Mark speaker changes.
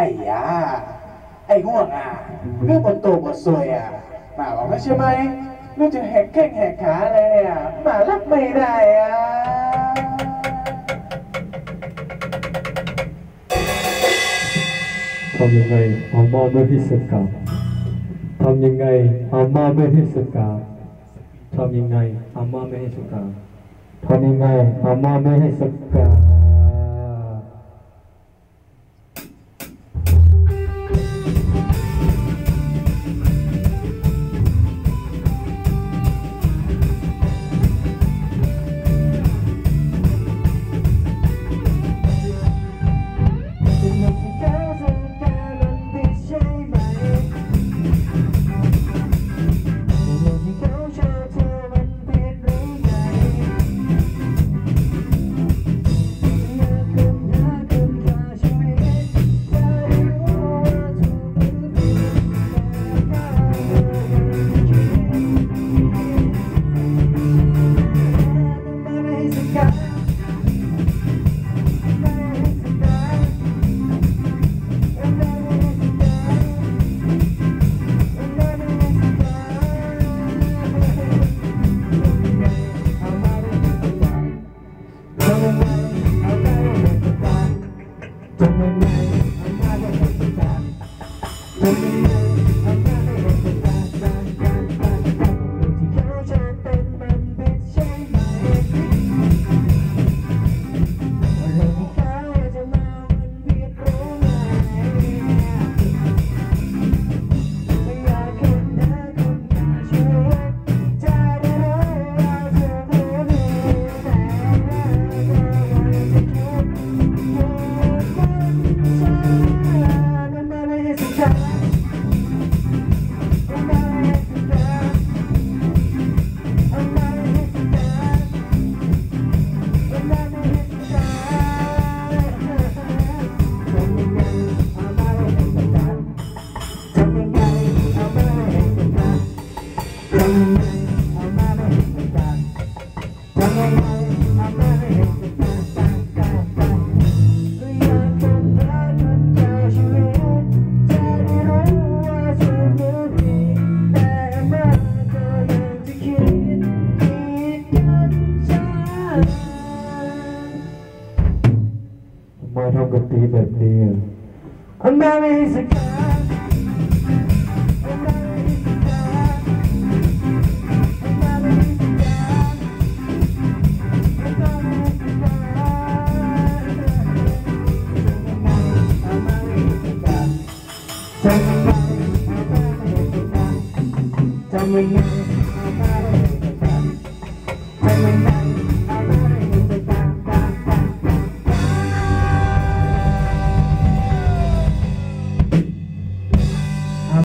Speaker 1: อ้ยาไอ้ง่วงอะเรื่องบนตัวบนสวยอะหมาบอกว่าใช่ไหมลูกจะแหกแข้งแหกขาอะไรเนี่ยหมารับไม่ได้อะ
Speaker 2: ทำยังไงอาม่าไม่ให้สกัดทำยังไงอาม่าไม่ให้สกัดทำยังไงอาม่าไม่ให้สกัดทำยังไงอาม่าไม่ให้สกัด Thank you. ไมทำกับตีแบบนี้อ่ะอาม่าไม่ให้สกัด
Speaker 3: ทำยังไง